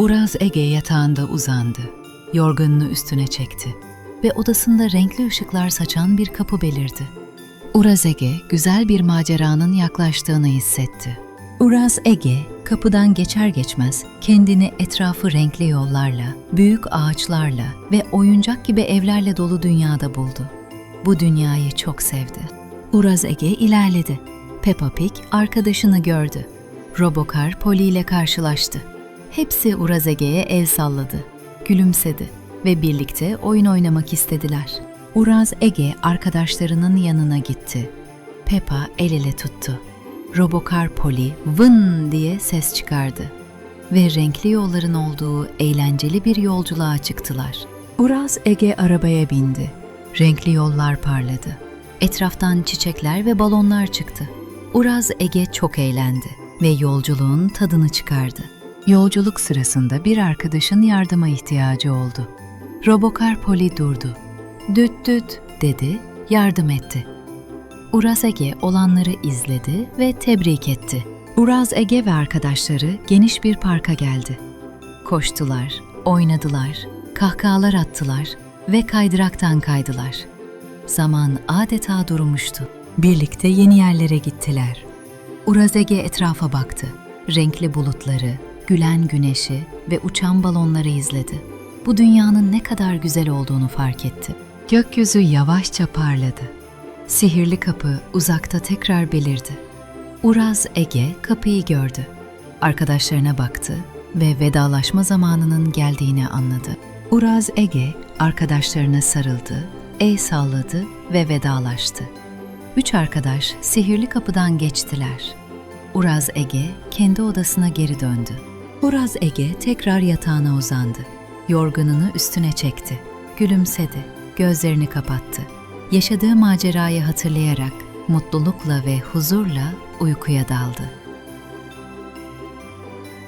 Uraz Ege yatağında uzandı. Yorganını üstüne çekti ve odasında renkli ışıklar saçan bir kapı belirdi. Uraz Ege güzel bir maceranın yaklaştığını hissetti. Uraz Ege kapıdan geçer geçmez kendini etrafı renkli yollarla, büyük ağaçlarla ve oyuncak gibi evlerle dolu dünyada buldu. Bu dünyayı çok sevdi. Uraz Ege ilerledi. Peppa Pig arkadaşını gördü. Robocar Polly ile karşılaştı. Hepsi Uraz Ege'ye el salladı, gülümsedi ve birlikte oyun oynamak istediler. Uraz Ege arkadaşlarının yanına gitti. Peppa el ele tuttu. Robocar Polly vın diye ses çıkardı ve renkli yolların olduğu eğlenceli bir yolculuğa çıktılar. Uraz Ege arabaya bindi. Renkli yollar parladı. Etraftan çiçekler ve balonlar çıktı. Uraz Ege çok eğlendi ve yolculuğun tadını çıkardı. Yolculuk sırasında bir arkadaşın yardıma ihtiyacı oldu. Robocar Polly durdu. Düt düt dedi, yardım etti. Uraz Ege olanları izledi ve tebrik etti. Uraz Ege ve arkadaşları geniş bir parka geldi. Koştular, oynadılar, kahkahalar attılar ve kaydıraktan kaydılar. Zaman adeta durmuştu. Birlikte yeni yerlere gittiler. Uraz Ege etrafa baktı. Renkli bulutları, gülen güneşi ve uçan balonları izledi. Bu dünyanın ne kadar güzel olduğunu fark etti. Gökyüzü yavaşça parladı. Sihirli kapı uzakta tekrar belirdi. Uraz Ege kapıyı gördü. Arkadaşlarına baktı ve vedalaşma zamanının geldiğini anladı. Uraz Ege arkadaşlarına sarıldı, el salladı ve vedalaştı. Üç arkadaş sihirli kapıdan geçtiler. Uraz Ege kendi odasına geri döndü. Uraz Ege tekrar yatağına uzandı. Yorganını üstüne çekti. Gülümsedi, gözlerini kapattı. Yaşadığı macerayı hatırlayarak mutlulukla ve huzurla uykuya daldı.